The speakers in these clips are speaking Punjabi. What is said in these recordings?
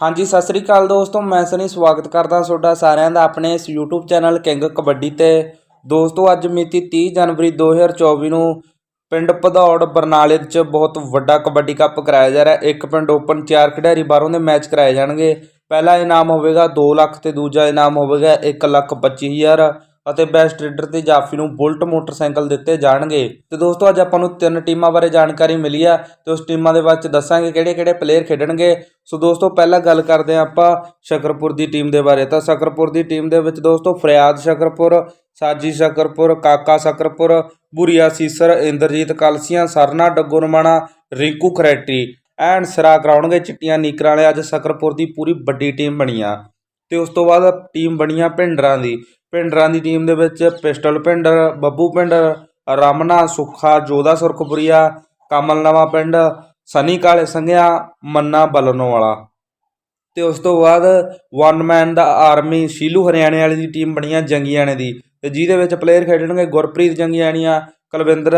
ਹਾਂਜੀ, ਸਤਿ ਸ੍ਰੀ ਅਕਾਲ ਦੋਸਤੋ, ਮੈਂ ਸਨੀ ਸਵਾਗਤ ਕਰਦਾ ਤੁਹਾਡਾ ਸਾਰਿਆਂ ਦਾ ਆਪਣੇ ਇਸ YouTube ਚੈਨਲ ਕਿੰਗ ਕਬੱਡੀ ਤੇ। ਦੋਸਤੋ, ਅੱਜ ਮਿਤੀ 30 ਜਨਵਰੀ 2024 ਨੂੰ ਪਿੰਡ ਭਦੌੜ ਬਰਨਾਲੇ 'ਚ ਬਹੁਤ ਵੱਡਾ ਕਬੱਡੀ ਕੱਪ ਕਰਾਇਆ ਜਾ ਰਿਹਾ। ਇੱਕ ਪਿੰਡ ਓਪਨ ਚਾਰ ਖਿਡਾਰੀ ਬਾਹਰੋਂ ਦੇ ਮੈਚ ਕਰਾਏ ਜਾਣਗੇ। ਪਹਿਲਾ ਇਨਾਮ ਹੋਵੇਗਾ 2 ਲੱਖ ਤੇ ਦੂਜਾ ਇਨਾਮ ਹੋਵੇਗਾ 1 ਲੱਖ 25 ਹਜ਼ਾਰ। ਅਤੇ ਬੈਸਟ ਰੀਡਰ ਤੇ ਜਾਫੀ ਨੂੰ ਬੁਲਟ ਮੋਟਰਸਾਈਕਲ ਦਿੱਤੇ ਜਾਣਗੇ। ਤੇ ਦੋਸਤੋ, ਅੱਜ ਆਪਾਂ ਨੂੰ ਤਿੰਨ ਟੀਮਾਂ ਬਾਰੇ ਜਾਣਕਾਰੀ ਮਿਲੀ ਆ ਤੇ ਉਸ ਟੀਮਾਂ ਦੇ ਬਾਰੇ ਚ ਦੱਸਾਂਗੇ ਕਿਹੜੇ ਕਿਹੜੇ ਪਲੇਅਰ ਖੇਡਣਗੇ। ਸੋ ਦੋਸਤੋ, ਪਹਿਲਾਂ ਗੱਲ ਕਰਦੇ ਹਾਂ ਆਪਾਂ ਸ਼ਕਰਪੁਰ ਦੀ ਟੀਮ ਦੇ ਬਾਰੇ। ਤਾਂ ਸ਼ਕਰਪੁਰ ਦੀ ਟੀਮ ਦੇ ਵਿੱਚ ਦੋਸਤੋ, ਫਰਿਆਦ ਸ਼ਕਰਪੁਰ, ਸਾਜੀ ਸ਼ਕਰਪੁਰ, ਕਾਕਾ ਸ਼ਕਰਪੁਰ, ਬੁਰੀਆ ਸੀਸਰ, ਇੰਦਰਜੀਤ ਕਲਸੀਆਂ, ਸਰਨਾ ਡੱਗੋਰਮਾਣਾ ਰਿੰਕੂ ਖਰੈਟੀ ਐਂਡ ਸਿਰਾ ਕਰਾਉਣਗੇ ਚਿੱਟੀਆਂ ਨੀਕਰਾਂ ਵਾਲੇ। ਅੱਜ ਸ਼ਕਰਪੁਰ ਦੀ ਪੂਰੀ ਵੱਡੀ ਟੀਮ ਬਣੀ ਆ। ਤੇ ਉਸ ਤੋਂ ਬਾਅਦ ਟੀਮ ਬਣੀ ਆ ਭਿੰਡਰਾਂ ਦੀ। ਭਿੰਡਰਾਂ ਦੀ ਟੀਮ ਦੇ ਵਿੱਚ ਪਿਸਟਲ ਭਿੰਡਰ ਬੱਬੂ ਭਿੰਡਰ ਰਮਨਾ, ਸੁੱਖਾ ਜੋਦਾ ਸੁਰਖਪੁਰੀਆ ਕਮਲ ਨਵਾਂ ਪਿੰਡ, ਸਨੀ ਕਾਲੇ ਸੰਘਿਆ, ਮੰਨਾ ਬਲਨੋ ਵਾਲਾ ਤੇ ਉਸ ਤੋਂ ਬਾਅਦ ਵਨ ਮੈਨ ਦਾ ਆਰਮੀ ਸ਼ੀਲੂ ਹਰਿਆਣੇ ਵਾਲੀ ਦੀ ਟੀਮ ਬਣੀ ਆ ਜੰਗੀਆਣੇ ਦੀ। ਤੇ ਜਿਹਦੇ ਵਿੱਚ ਪਲੇਅਰ ਖੇਡਣਗੇ ਗੁਰਪ੍ਰੀਤ ਜੰਗੀਆਣੀਆ, ਕੁਲਵਿੰਦਰ,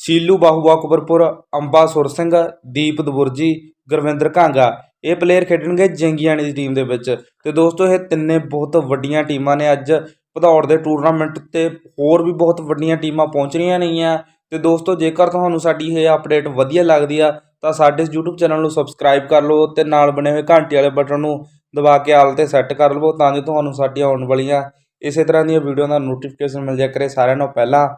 ਸ਼ੀਲੂ ਬਾਹੂ ਅਕਬਰਪੁਰ ਅੰਬਾ ਸੁਰ ਸਿੰਘ, ਦੀਪ ਦਬੁਰਜੀ, ਗੁਰਵਿੰਦਰ ਘਾਂਗਾ ਇਹ ਪਲੇਅਰ ਖੇਡਣਗੇ ਜੰਗੀਆਣੇ ਦੀ ਟੀਮ ਦੇ ਵਿੱਚ। ਤੇ ਦੋਸਤੋ, ਇਹ ਤਿੰਨੇ ਬਹੁਤ ਵੱਡੀਆਂ ਟੀਮਾਂ ਨੇ ਅੱਜ ਭਦੌੜ ਦੇ ਟੂਰਨਾਮੈਂਟ ਤੇ ਹੋਰ ਵੀ ਬਹੁਤ ਵੱਡੀਆਂ ਟੀਮਾਂ ਪਹੁੰਚ ਰਹੀਆਂ ਨੇਗੀਆਂ। ਤੇ ਦੋਸਤੋ, ਜੇਕਰ ਤੁਹਾਨੂੰ ਸਾਡੀ ਇਹ ਅਪਡੇਟ ਵਧੀਆ ਲੱਗਦੀ ਆ, ਤਾਂ ਸਾਡੇ ਇਸ YouTube ਚੈਨਲ ਨੂੰ ਸਬਸਕ੍ਰਾਈਬ ਕਰ ਲਓ ਤੇ ਨਾਲ ਬਣੇ ਹੋਏ ਘੰਟੀ ਵਾਲੇ ਬਟਨ ਨੂੰ ਦਬਾ ਕੇ ਆਲ ਤੇ ਸੈੱਟ ਕਰ ਲਵੋ ਤਾਂ ਜੋ ਤੁਹਾਨੂੰ ਸਾਡੀਆਂ ਆਉਣ ਵਾਲੀਆਂ ਇਸੇ ਤਰ੍ਹਾਂ ਦੀਆਂ ਵੀਡੀਓ ਦਾ ਨੋਟੀਫਿਕੇਸ਼ਨ ਮਿਲ ਜਾਇਆ ਕਰੇ। ਸਾਰਿਆਂ ਨੂੰ ਪਹਿਲਾਂ